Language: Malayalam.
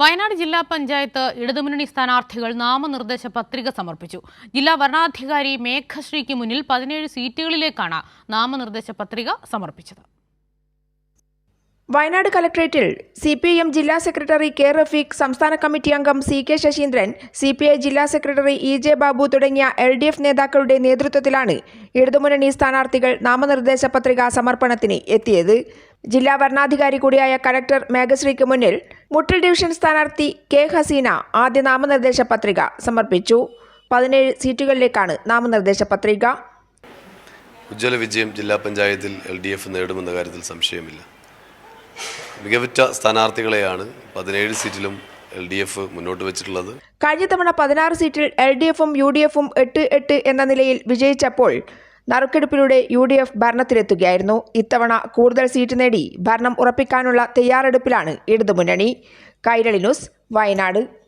വയനാട് ജില്ലാ പഞ്ചായത്ത് ഇടതുമുന്നണി സ്ഥാനാർത്ഥികൾ നാമനിർദ്ദേശ പത്രിക സമർപ്പിച്ചു. ജില്ലാ വരണാധികാരി മേഘശ്രീക്ക് മുന്നിൽ പതിനേഴ് സീറ്റുകളിലേക്കാണ് നാമനിർദ്ദേശ പത്രിക സമർപ്പിച്ചത്. വയനാട് കലക്ട്രേറ്റിൽ സി പി എം ജില്ലാ സെക്രട്ടറി കെ റഫീഖ് സംസ്ഥാന കമ്മിറ്റി അംഗം C K Saseendran C P I ജില്ലാ സെക്രട്ടറി ഇ ജെ ബാബു തുടങ്ങിയ എൽ ഡി എഫ് നേതാക്കളുടെ നേതൃത്വത്തിലാണ് ഇടതുമുന്നണി സ്ഥാനാർത്ഥികൾ നാമനിർദ്ദേശ പത്രിക സമർപ്പണത്തിന് എത്തിയത്. ജില്ലാ ഭരണാധികാരി കൂടിയായ കലക്ടർ മേഘശ്രീക്ക് മുന്നിൽ മുട്ടിൽ ഡിവിഷൻ സ്ഥാനാർത്ഥി കെ ഹസീന ആദ്യ നാമനിർദ്ദേശ പത്രിക സമർപ്പിച്ചു. പതിനേഴ് സീറ്റുകളിലേക്കാണ് നാമനിർദ്ദേശ പത്രിക. ഉജ്ജ്വല വിജയം ജില്ലാ പഞ്ചായത്തിൽ എൽ ഡി എഫ് നേടുമെന്ന കാര്യത്തിൽ സംശയമില്ല. മികവുറ്റ സ്ഥാനാർത്ഥികളെയാണ് പതിനേഴ് സീറ്റിലും എൽ ഡി എഫ് മുന്നോട്ട് വെച്ചിട്ടുള്ളത്. കഴിഞ്ഞ തവണ പതിനാറ് സീറ്റിൽ എൽ ഡി എഫും യു ഡി എഫും എട്ട് എട്ട് എന്ന നിലയിൽ വിജയിച്ചപ്പോൾ നറുക്കെടുപ്പിലൂടെ യു ഡി എഫ് ഭരണത്തിലെത്തുകയായിരുന്നു. ഇത്തവണ കൂടുതൽ സീറ്റ് നേടി ഭരണം ഉറപ്പിക്കാനുള്ള തയ്യാറെടുപ്പിലാണ് ഇടതുമുന്നണി. കൈരളി ന്യൂസ് വയനാട്.